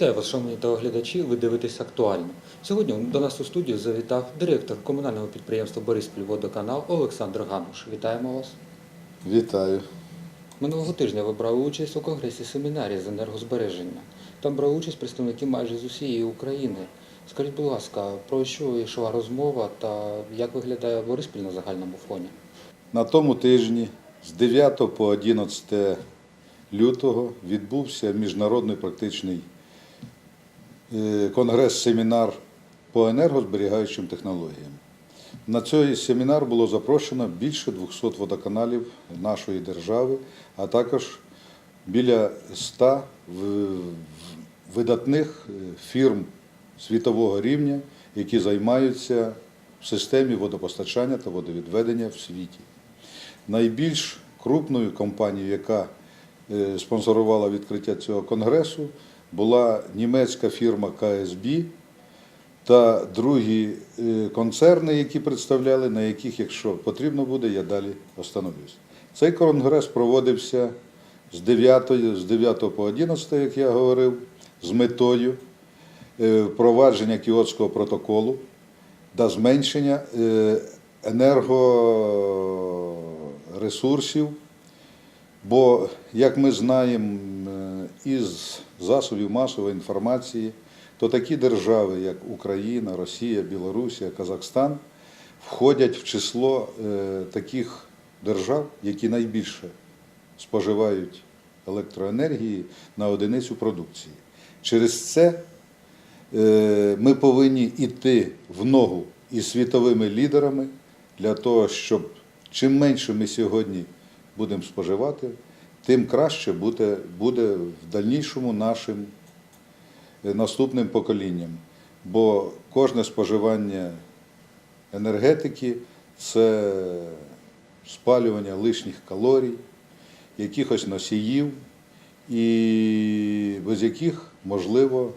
Вітаю вас, шановні телеглядачі. Ви дивитесь актуально. Сьогодні до нас у студію завітав директор комунального підприємства Бориспільводоканал Олександр Гануш. Вітаємо вас. Вітаю. Минулого тижня ви брали участь у конгресі семінарі з енергозбереження. Там брали участь представники майже з усієї України. Скажіть, будь ласка, про що йшла розмова та як виглядає Бориспіль на загальному фоні? На тому тижні з 9 по 11 лютого відбувся міжнародний практичний конгрес-семінар по енергозберігаючим технологіям. На цей семінар було запрошено більше 200 водоканалів нашої держави, а також біля 100 видатних е, фірм світового рівня, які займаються в системі водопостачання та водовідведення в світі. Найбільш крупною компанією, яка е, спонсорувала відкриття цього конгресу, була німецька фірма КСБ та другі е, концерни, які представляли, на яких, якщо потрібно буде, я далі остановлюсь. Цей конгрес проводився з 9, з 9 по 11, як я говорив, з метою е, впровадження Кіотського протоколу та зменшення е, енергоресурсів. Бо, як ми знаємо із засобів масової інформації, то такі держави, як Україна, Росія, Білорусія, Казахстан, входять в число е, таких держав, які найбільше споживають електроенергії на одиницю продукції. Через це е, ми повинні йти в ногу із світовими лідерами для того, щоб чим менше ми сьогодні будемо споживати, тим краще буде, буде в дальнішому нашим е, наступним поколінням. Бо кожне споживання енергетики це спалювання лишніх калорій, якихось носіїв, і без яких можливо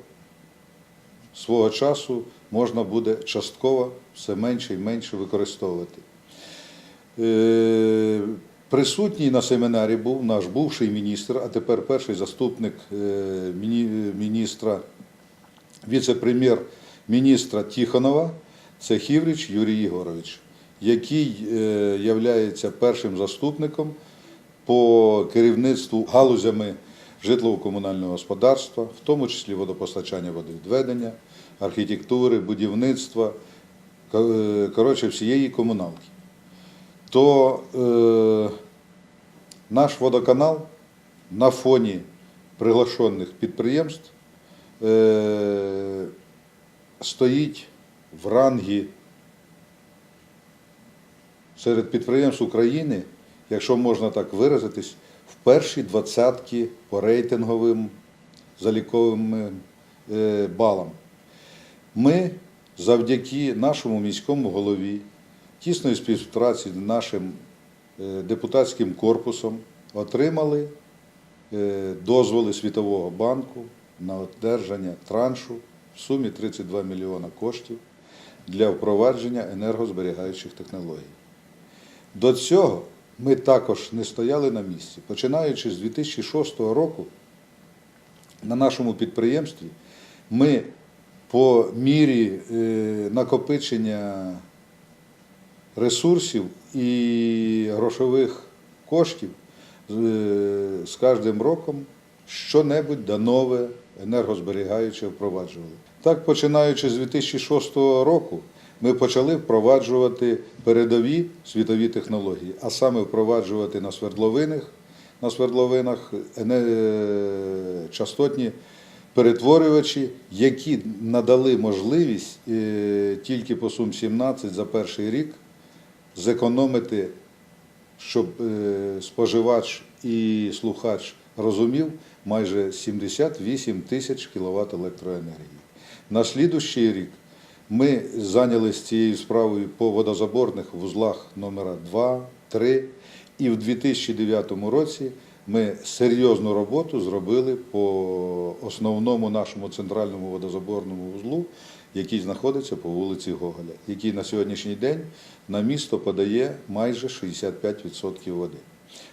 свого часу можна буде частково все менше і менше використовувати. Е, Присутній на семінарі був наш бувший міністр, а тепер перший заступник е, міністра, віце-прем'єр-міністра Тихонова, це Хіврич Юрій Єгорович, який є першим заступником по керівництву галузями житлово-комунального господарства, в тому числі водопостачання, водовідведення, архітектури, будівництва, е, коротше, всієї комуналки. То е, наш водоканал на фоні приглашених підприємств е, стоїть в рангі серед підприємств України, якщо можна так виразитись, в першій двадцятки по рейтинговим заліковим е, балам. Ми завдяки нашому міському голові, тісної співпраці з нашим депутатським корпусом отримали е, дозволи Світового банку на одержання траншу в сумі 32 мільйона коштів для впровадження енергозберігаючих технологій. До цього ми також не стояли на місці. Починаючи з 2006 року, на нашому підприємстві ми по мірі е, накопичення ресурсів і грошових коштів е, з кожним роком що-небудь да нове енергозберігаюче впроваджували. Так, починаючи з 2006 року, ми почали впроваджувати передові світові технології, а саме впроваджувати на свердловинах, на свердловинах ене- частотні перетворювачі, які надали можливість е, тільки по Сум 17 за перший рік зекономити, щоб е, споживач і слухач розумів, майже 78 тисяч кВт електроенергії. На слідущий рік ми зайнялися цією справою по водозаборних вузлах номера 2, 3, і в 2009 році ми серйозну роботу зробили по основному нашому центральному водозаборному вузлу, який знаходиться по вулиці Гоголя, який на сьогоднішній день на місто подає майже 65% води.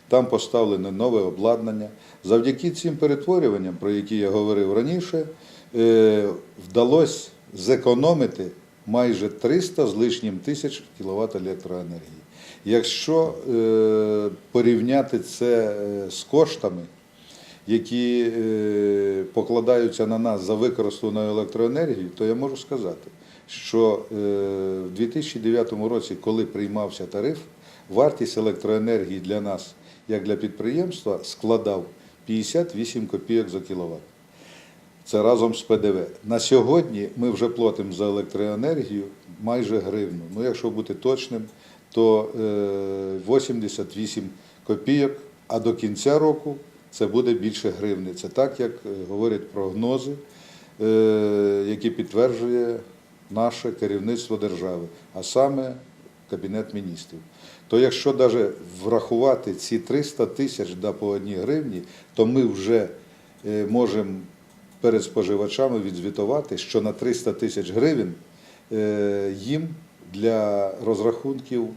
Там поставлене нове обладнання. Завдяки цим перетворюванням, про які я говорив раніше, е, вдалося зекономити майже 300 з лишнім тисяч кіловат електроенергії. Якщо е, порівняти це е, з коштами, які е, покладаються на нас за використану електроенергію, то я можу сказати, що е, в 2009 році, коли приймався тариф, вартість електроенергії для нас, як для підприємства, складав 58 копійок за кіловат. Це разом з ПДВ. На сьогодні ми вже платимо за електроенергію майже гривну. Ну, якщо бути точним, то е, 88 копійок, а до кінця року це буде більше гривни. Це так, як е, говорять прогнози, е, які підтверджує наше керівництво держави, а саме Кабінет міністрів. То якщо навіть врахувати ці 300 тисяч да, по одній гривні, то ми вже е, можемо перед споживачами відзвітувати, що на 300 тисяч гривень їм для розрахунків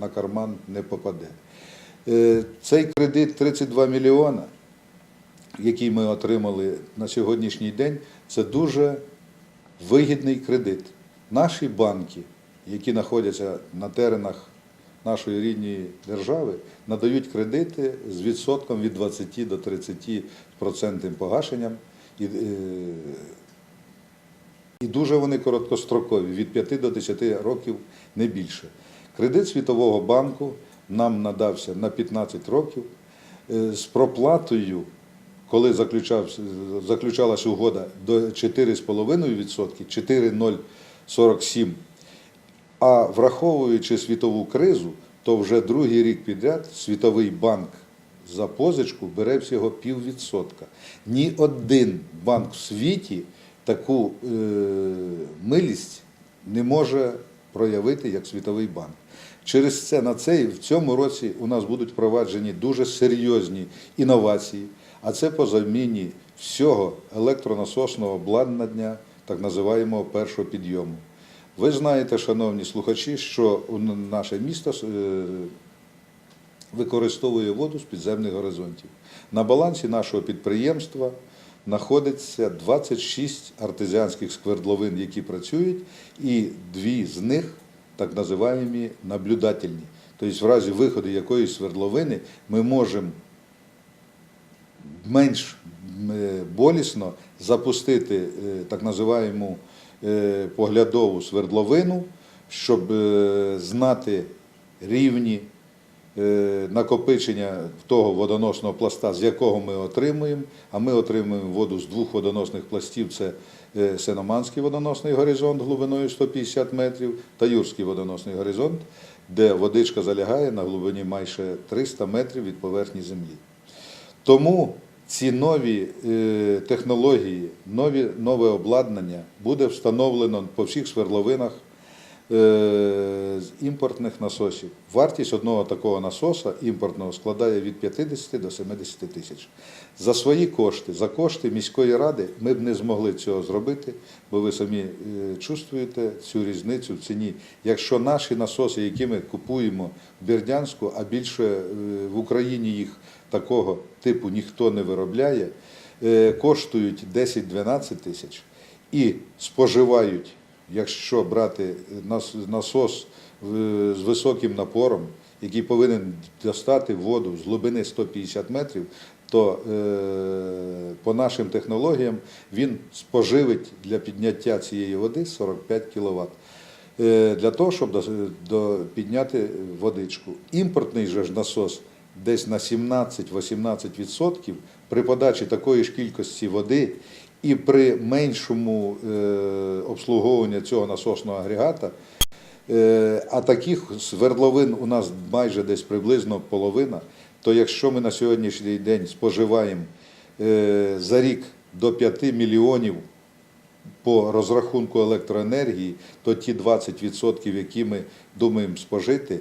на карман не попаде. Е, Цей кредит 32 мільйона, який ми отримали на сьогоднішній день, це дуже вигідний кредит. Наші банки, які знаходяться на теренах нашої рідної держави, надають кредити з відсотком від 20 до 30% погашенням. Е, і дуже вони короткострокові, від 5 до 10 років не більше. Кредит Світового банку нам надався на 15 років е, з проплатою, коли заключався- заключалася угода до 4,5%, 4,047%. А враховуючи світову кризу, то вже другий рік підряд Світовий банк за позичку бере всього піввідсотка. Ні один банк в світі таку е, милість не може проявити, як Світовий банк. Через це на цей в цьому році у нас будуть впроваджені дуже серйозні інновації, а це по заміні всього електронасосного обладнання, так називаємо першого підйому. Ви знаєте, шановні слухачі, що наше місто е, використовує воду з підземних горизонтів. На балансі нашого підприємства знаходиться 26 артезіанських сквердловин, які працюють, і дві з них так називаємо наблюдательні. Тобто, в разі виходу якоїсь свердловини ми можемо менш е, болісно запустити е, так називаємо е, поглядову свердловину, щоб знати рівні накопичення того водоносного пласта, з якого ми отримуємо. А ми отримуємо воду з двох водоносних пластів: це е, Сеноманський водоносний горизонт глибиною 150 метрів та Юрський водоносний горизонт, де водичка залягає на глибині майже 300 метрів від поверхні землі. Тому ці нові е, технології, нове обладнання буде встановлено по всіх свердловинах е, з імпортних насосів. Вартість одного такого насоса імпортного складає від 50 до 70 тисяч. За свої кошти, за кошти міської ради ми б не змогли цього зробити, бо ви самі е, чувствуєте цю різницю в ціні. Якщо наші насоси, які ми купуємо в Бердянську, а більше е, в Україні їх такого типу ніхто не виробляє, е, коштують 10-12 тисяч і споживають, якщо брати насос з високим напором, який повинен достати воду з глибини 150 метрів, то е, по нашим технологіям він споживить для підняття цієї води 45 кВт. Для того, щоб підняти водичку. Імпортний же ж насос десь на 17-18% при подачі такої ж кількості води і при меншому е, обслуговуванні цього насосного агрегата, е, а таких свердловин у нас майже десь приблизно половина, то якщо ми на сьогоднішній день споживаємо е, за рік до 5 мільйонів по розрахунку електроенергії, то ті 20%, які ми думаємо спожити,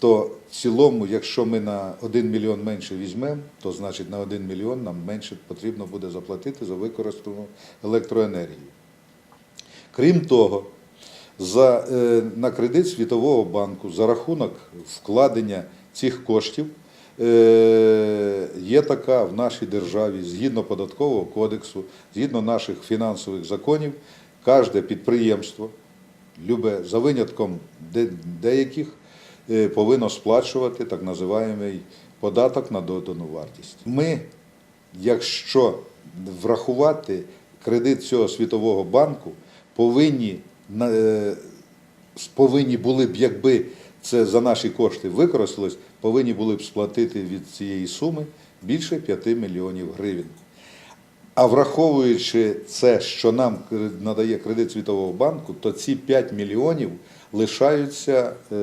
то в цілому, якщо ми на 1 мільйон менше візьмемо, то значить на 1 мільйон нам менше потрібно буде заплатити за використану електроенергію. Крім того, за, е, на кредит Світового банку за рахунок вкладення цих коштів Е, Є така в нашій державі, згідно податкового кодексу, згідно наших фінансових законів, кожне підприємство, любе, за винятком деяких, повинно сплачувати так називаємий податок на додану вартість. Ми, якщо врахувати кредит цього світового банку, повинні, е, повинні були б, якби це за наші кошти використалось, повинні були б сплатити від цієї суми більше 5 мільйонів гривень. А враховуючи це, що нам надає кредит Світового банку, то ці 5 мільйонів лишаються е,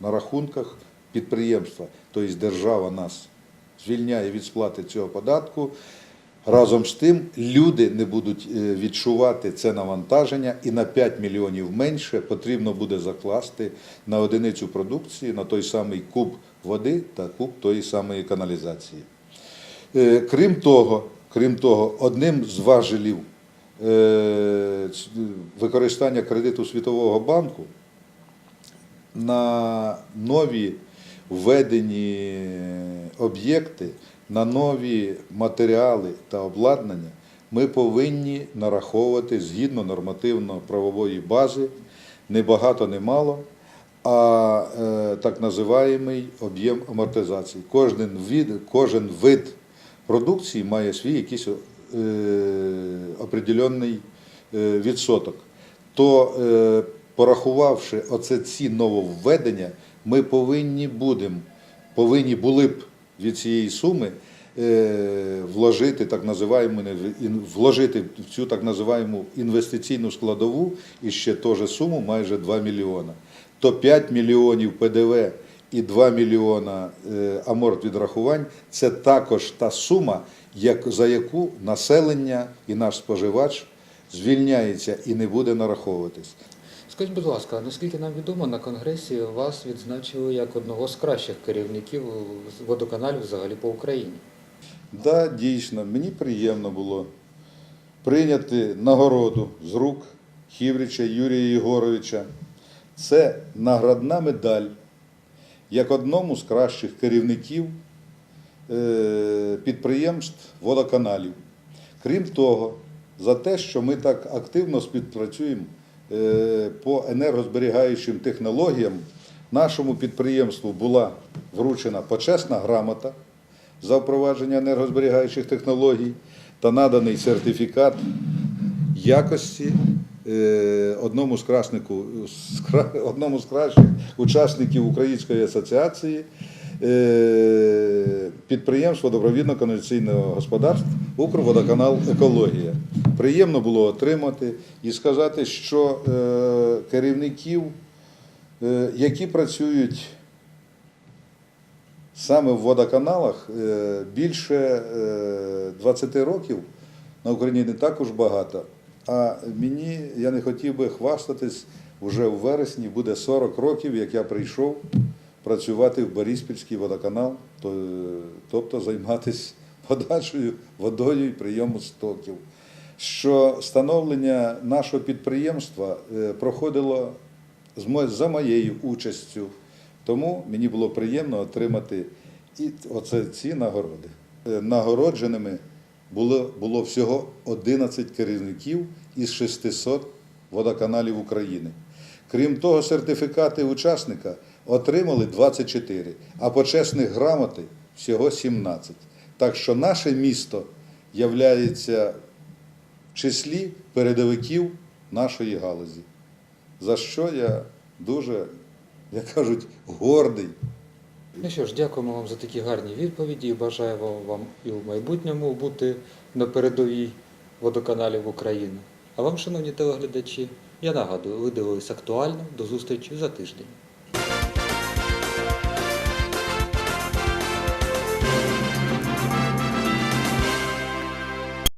на рахунках підприємства. Тобто держава нас звільняє від сплати цього податку. Разом з тим люди не будуть е, відчувати це навантаження, і на 5 мільйонів менше потрібно буде закласти на одиницю продукції, на той самий куб води та куб тої самої каналізації. Е, Крім того, крім того, одним з важелів використання кредиту Світового банку на нові введені об'єкти, на нові матеріали та обладнання ми повинні нараховувати згідно нормативно-правової бази, не багато, не мало, а е, так називаємий об'єм амортизації. Кожен вид, кожен вид продукції має свій якийсь е, определенний е, відсоток. То е, порахувавши оце ці нововведення, ми повинні будемо, повинні були б від цієї суми е, вложити так називаємо, вложити в цю так називаємо інвестиційну складову і ще теж суму майже 2 мільйона. То 5 мільйонів ПДВ і 2 мільйона е, аморт відрахувань це також та сума, за яку населення і наш споживач звільняється і не буде нараховуватись. Скажіть, будь ласка, наскільки нам відомо, на конгресі вас відзначили як одного з кращих керівників водоканалів взагалі по Україні. Да, дійсно, мені приємно було прийняти нагороду з рук Хіврича Юрія Єгоровича. Це наградна медаль як одному з кращих керівників е, підприємств водоканалів. Крім того, за те, що ми так активно співпрацюємо е, по енергозберігаючим технологіям, нашому підприємству була вручена почесна грамота за впровадження енергозберігаючих технологій та наданий сертифікат якості одному з краснику, одному з кращих учасників Української асоціації е, підприємств водопровідно-каналізаційного господарства Укрводоканал Екологія. Приємно було отримати і сказати, що е, керівників, е, які працюють саме в водоканалах е, більше е, 20 років на Україні не так уж багато. А мені я не хотів би хвастатись, вже у вересні буде 40 років, як я прийшов працювати в Бориспільський водоканал, тобто займатися подачею водою і прийому стоків. Що становлення нашого підприємства е, проходило за моєю участю. Тому мені було приємно отримати і оце ці нагороди. Е, Нагородженими було, було всього 11 керівників із 600 водоканалів України. Крім того, сертифікати учасника отримали 24, а почесних грамоти всього 17. Так що наше місто являється в числі передовиків нашої галузі, за що я дуже, як кажуть, гордий. Ну що ж, дякуємо вам за такі гарні відповіді і бажаємо вам і в майбутньому бути на передовій водоканалів України. А вам, шановні телеглядачі, я нагадую, ви дивились актуально. До зустрічі за тиждень.